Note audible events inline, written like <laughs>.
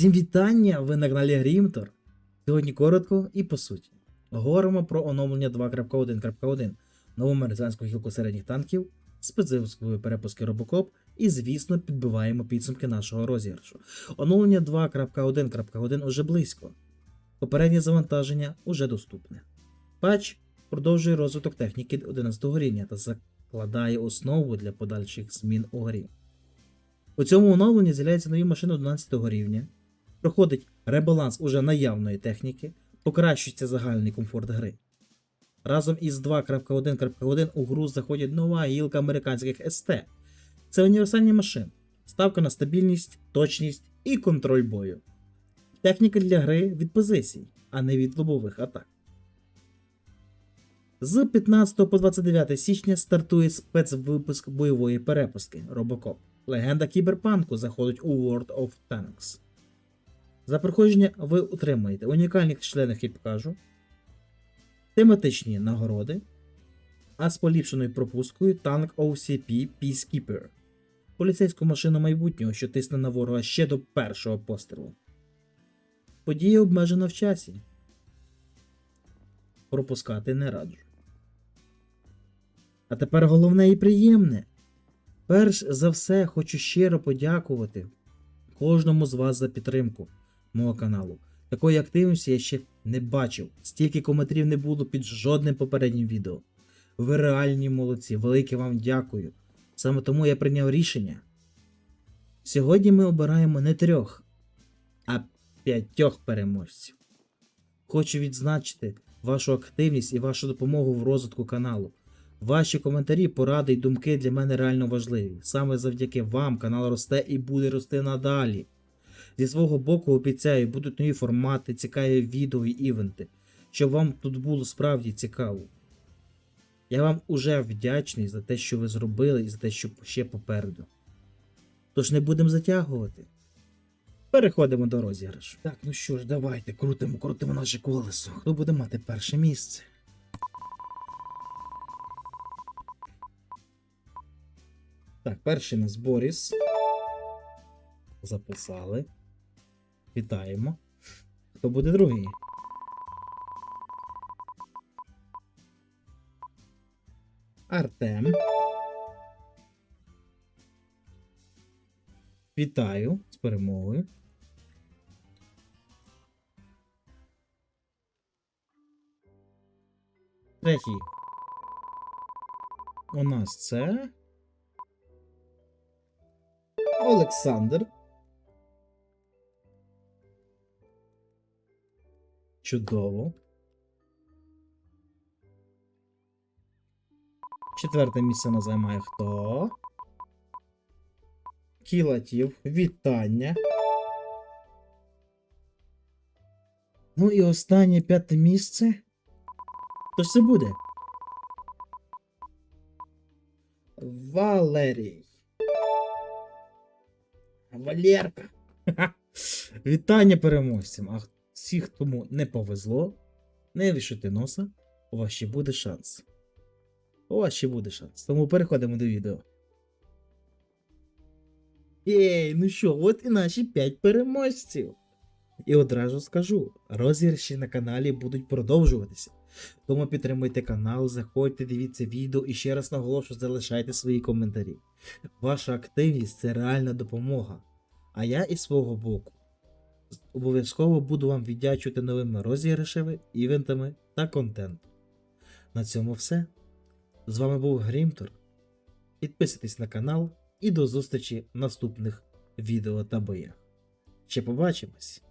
Всім вітання! Ви на каналі Грімтор. Сьогодні коротко і по суті. Говоримо про оновлення 2.1.1, нову американську гілку середніх танків, специфікою перепуски Робокоп і, звісно, підбиваємо підсумки нашого розіграшу. Оновлення 2.1.1 уже близько. Попереднє завантаження уже доступне. Патч продовжує розвиток техніки 11 рівня та закладає основу для подальших змін у грі. У цьому оновленні з'являються нові машини 11 рівня, проходить ребаланс уже наявної техніки, покращується загальний комфорт гри. Разом із 2.1.1 у гру заходить нова гілка американських СТ. Це універсальні машини, ставка на стабільність, точність і контроль бою. Техніка для гри від позицій, а не від лобових атак. З 15 по 29 січня стартує спецвипуск бойової перепустки Робокоп. Легенда кіберпанку заходить у World of Tanks. За проходження ви отримаєте унікальних членів екіпажу, тематичні нагороди, а з поліпшеною пропускою танк OCP Peacekeeper, поліцейську машину майбутнього, що тисне на ворога ще до першого пострілу. Подія обмежена в часі. Пропускати не раджу. А тепер головне і приємне. Перш за все, хочу щиро подякувати кожному з вас за підтримку мого каналу. Такої активності я ще не бачив. Стільки коментарів не було під жодним попереднім відео. Ви реальні молодці, велике вам дякую. Саме тому я прийняв рішення. Сьогодні ми обираємо не трьох, а п'ятьох переможців. Хочу відзначити вашу активність і вашу допомогу в розвитку каналу. Ваші коментарі, поради й думки для мене реально важливі. Саме завдяки вам канал росте і буде рости надалі. Зі свого боку обіцяю, будуть нові формати, цікаві відео і івенти, щоб вам тут було справді цікаво. Я вам уже вдячний за те, що ви зробили, і за те, що ще попереду. Тож не будемо затягувати. Переходимо до розіграшу. Так, ну що ж, давайте крутимо, крутимо наше колесо. Хто буде мати перше місце? Так, перший нас Боріс. Записали. Вітаємо. Хто буде другий? Артем. Вітаю з перемогою. Третій. У нас це. Олександр. Чудово. Четверте місце нас займає хто? Кілатів. Вітання. Ну і останнє п'яте місце. Хто ж це буде? Валерій. Валерка. <laughs> Вітання переможцям. А всіх, кому не повезло, не вішати носа, у вас ще буде шанс. У вас ще буде шанс. Тому переходимо до відео. Єй, ну що, от і наші 5 переможців. І одразу скажу: розіграші на каналі будуть продовжуватися. Тому підтримуйте канал, заходьте, дивіться відео і ще раз наголошую, залишайте свої коментарі. Ваша активність це реальна допомога. А я із свого боку обов'язково буду вам віддячувати новими розіграшами, івентами та контентом. На цьому все. З вами був Грімтор. Підписуйтесь на канал і до зустрічі в наступних відео та боях. Ще побачимось!